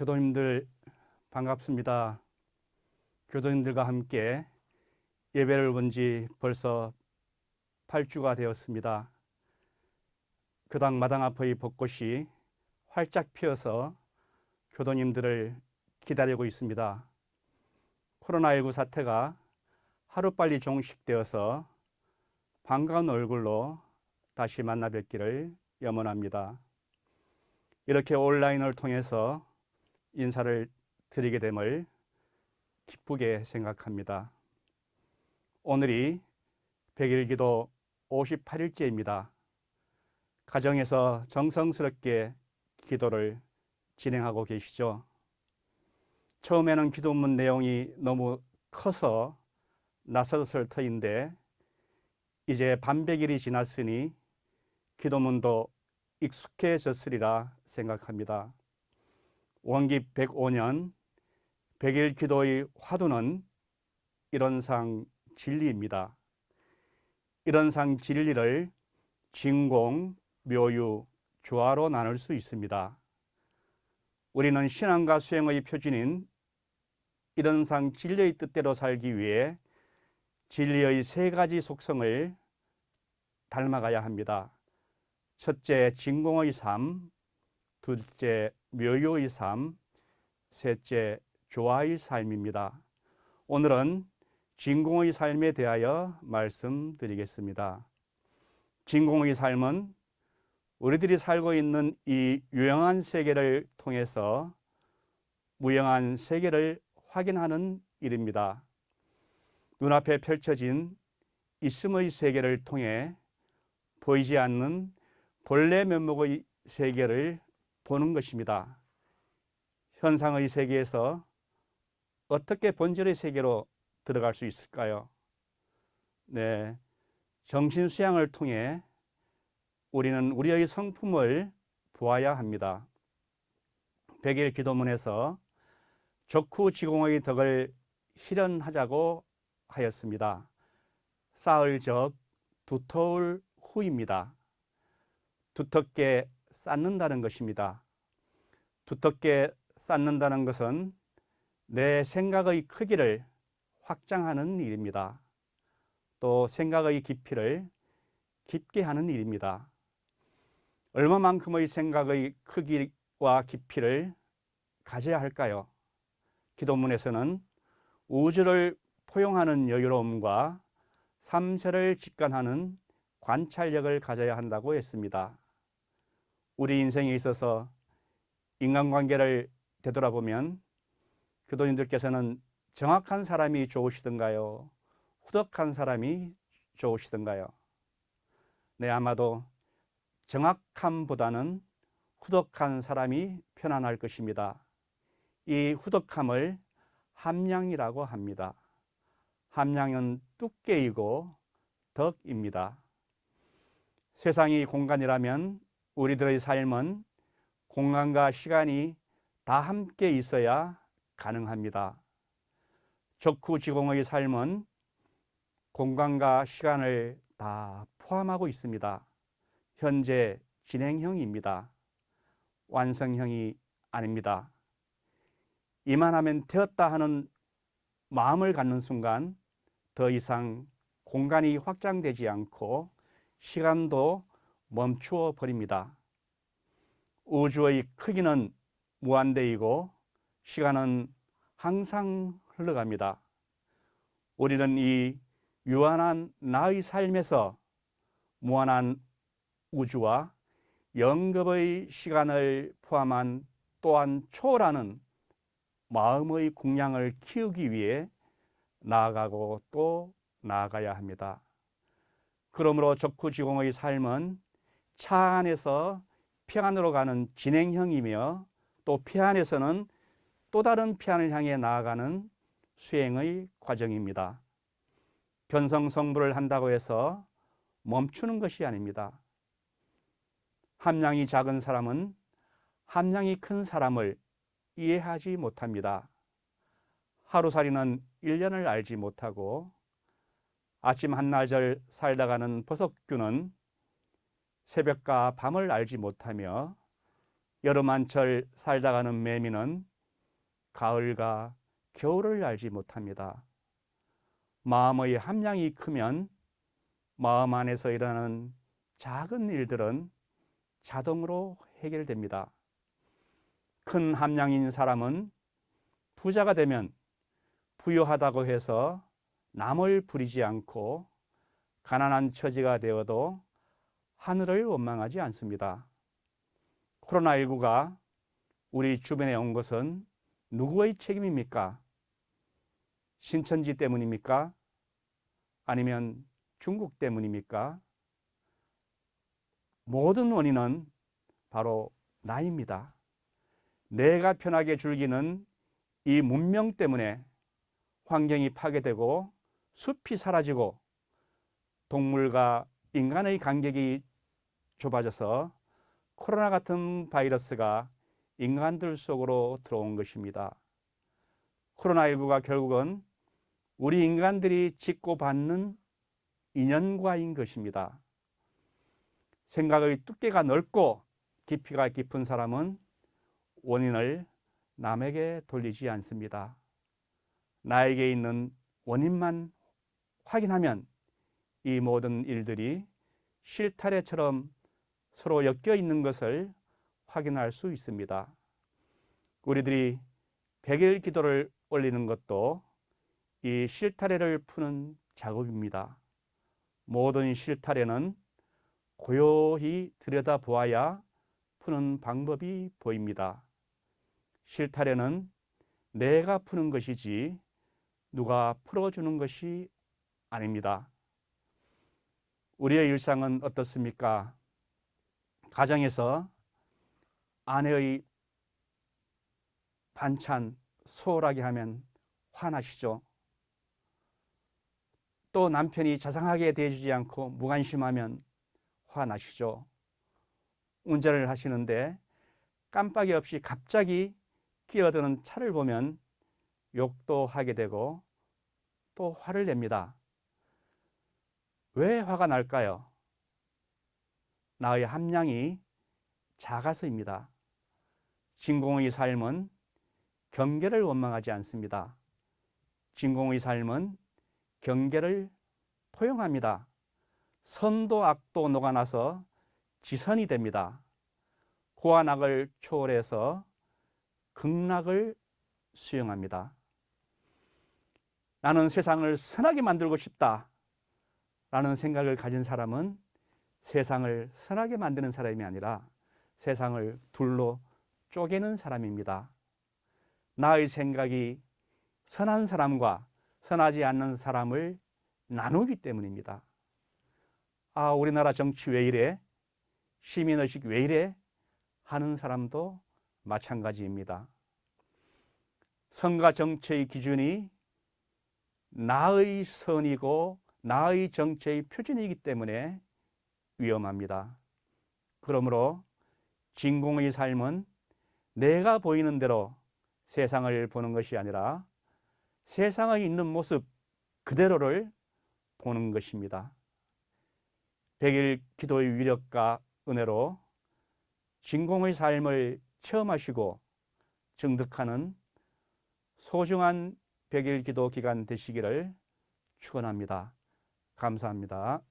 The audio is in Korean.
교도님들 반갑습니다. 교도님들과 함께 예배를 본 지 벌써 8주가 되었습니다. 교당 마당 앞의 벚꽃이 활짝 피어서 교도님들을 기다리고 있습니다. 코로나19 사태가 하루빨리 종식되어서 반가운 얼굴로 다시 만나 뵙기를 염원합니다. 이렇게 온라인을 통해서 인사를 드리게 됨을 기쁘게 생각합니다. 오늘이 100일 기도 58일째입니다. 가정에서 정성스럽게 기도를 진행하고 계시죠. 처음에는 기도문 내용이 너무 커서 낯설을 터인데 이제 반백일이 지났으니 기도문도 익숙해졌으리라 생각합니다. 원기 105년 100일 기도의 화두는 일원상 진리입니다. 일원상 진리를 진공, 묘유, 조화로 나눌 수 있습니다. 우리는 신앙과 수행의 표준인 일원상 진리의 뜻대로 살기 위해 진리의 세 가지 속성을 닮아가야 합니다. 첫째, 진공의 삶, 둘째, 묘유의 삶, 셋째, 조화의 삶입니다. 오늘은 진공의 삶에 대하여 말씀드리겠습니다. 진공의 삶은 우리들이 살고 있는 이 유영한 세계를 통해서 무영한 세계를 확인하는 일입니다. 눈앞에 펼쳐진 있음의 세계를 통해 보이지 않는 본래 면목의 세계를 보는 것입니다. 현상의 세계에서 어떻게 본질의 세계로 들어갈 수 있을까요? 네. 정신 수양을 통해 우리는 우리의 성품을 보아야 합니다. 백일 기도문에서 적후 지공의 덕을 실현하자고 하였습니다. 쌓을 적 두터울 후입니다. 두텁게 쌓는다는 것입니다. 두텁게 쌓는다는 것은 내 생각의 크기를 확장하는 일입니다. 또 생각의 깊이를 깊게 하는 일입니다. 얼마만큼의 생각의 크기와 깊이를 가져야 할까요? 기도문에서는 우주를 포용하는 여유로움과 삼세를 직관하는 관찰력을 가져야 한다고 했습니다. 우리 인생에 있어서 인간관계를 되돌아보면 교도님들께서는 정확한 사람이 좋으시던가요? 후덕한 사람이 좋으시던가요? 네, 아마도 정확함보다는 후덕한 사람이 편안할 것입니다. 이 후덕함을 함량이라고 합니다. 함량은 두께이고 덕입니다. 세상이 공간이라면 우리들의 삶은 공간과 시간이 다 함께 있어야 가능합니다. 적후지공의 삶은 공간과 시간을 다 포함하고 있습니다. 현재 진행형입니다. 완성형이 아닙니다. 이만하면 되었다 하는 마음을 갖는 순간 더 이상 공간이 확장되지 않고 시간도 멈추어 버립니다. 우주의 크기는 무한대이고 시간은 항상 흘러갑니다. 우리는 이 유한한 나의 삶에서 무한한 우주와 영겁의 시간을 포함한 또한 초월하는 마음의 공량을 키우기 위해 나아가고 또 나아가야 합니다. 그러므로 적후지공의 삶은 차 안에서 평안으로 가는 진행형이며 또 피안에서는 또 다른 피안을 향해 나아가는 수행의 과정입니다. 견성성불을 한다고 해서 멈추는 것이 아닙니다. 함량이 작은 사람은 함량이 큰 사람을 이해하지 못합니다. 하루살이는 1년을 알지 못하고 아침 한나절 살다가는 버섯규는 새벽과 밤을 알지 못하며 여름 한철 살다 가는 매미는 가을과 겨울을 알지 못합니다. 마음의 함량이 크면 마음 안에서 일어나는 작은 일들은 자동으로 해결됩니다. 큰 함량인 사람은 부자가 되면 부유하다고 해서 남을 부리지 않고 가난한 처지가 되어도 하늘을 원망하지 않습니다. 코로나19가 우리 주변에 온 것은 누구의 책임입니까? 신천지 때문입니까? 아니면 중국 때문입니까? 모든 원인은 바로 나입니다. 내가 편하게 즐기는 이 문명 때문에 환경이 파괴되고 숲이 사라지고 동물과 인간의 간격이 좁아져서 코로나 같은 바이러스가 인간들 속으로 들어온 것입니다. 코로나19가 결국은 우리 인간들이 짓고 받는 인연과인 것입니다. 생각의 두께가 넓고 깊이가 깊은 사람은 원인을 남에게 돌리지 않습니다. 나에게 있는 원인만 확인하면 이 모든 일들이 실타래처럼 서로 엮여 있는 것을 확인할 수 있습니다. 우리들이 백일 기도를 올리는 것도 이 실타래를 푸는 작업입니다. 모든 실타래는 고요히 들여다보아야 푸는 방법이 보입니다. 실타래는 내가 푸는 것이지 누가 풀어주는 것이 아닙니다. 우리의 일상은 어떻습니까? 가정에서 아내의 반찬 소홀하게 하면 화나시죠? 또 남편이 자상하게 대해주지 않고 무관심하면 화나시죠? 운전을 하시는데 깜빡이 없이 갑자기 끼어드는 차를 보면 욕도 하게 되고 또 화를 냅니다. 왜 화가 날까요? 나의 함량이 작아서입니다. 진공의 삶은 경계를 원망하지 않습니다. 진공의 삶은 경계를 포용합니다. 선도 악도 녹아나서 지선이 됩니다. 고안악을 초월해서 극락을 수용합니다. 나는 세상을 선하게 만들고 싶다. 라는 생각을 가진 사람은 세상을 선하게 만드는 사람이 아니라 세상을 둘로 쪼개는 사람입니다. 나의 생각이 선한 사람과 선하지 않는 사람을 나누기 때문입니다. 아, 우리나라 정치 왜 이래? 시민의식 왜 이래? 하는 사람도 마찬가지입니다. 선과 정치의 기준이 나의 선이고 나의 정체의 표준이기 때문에 위험합니다. 그러므로 진공의 삶은 내가 보이는 대로 세상을 보는 것이 아니라 세상에 있는 모습 그대로를 보는 것입니다. 백일 기도의 위력과 은혜로 진공의 삶을 체험하시고 증득하는 소중한 백일 기도 기간 되시기를 축원합니다. 감사합니다.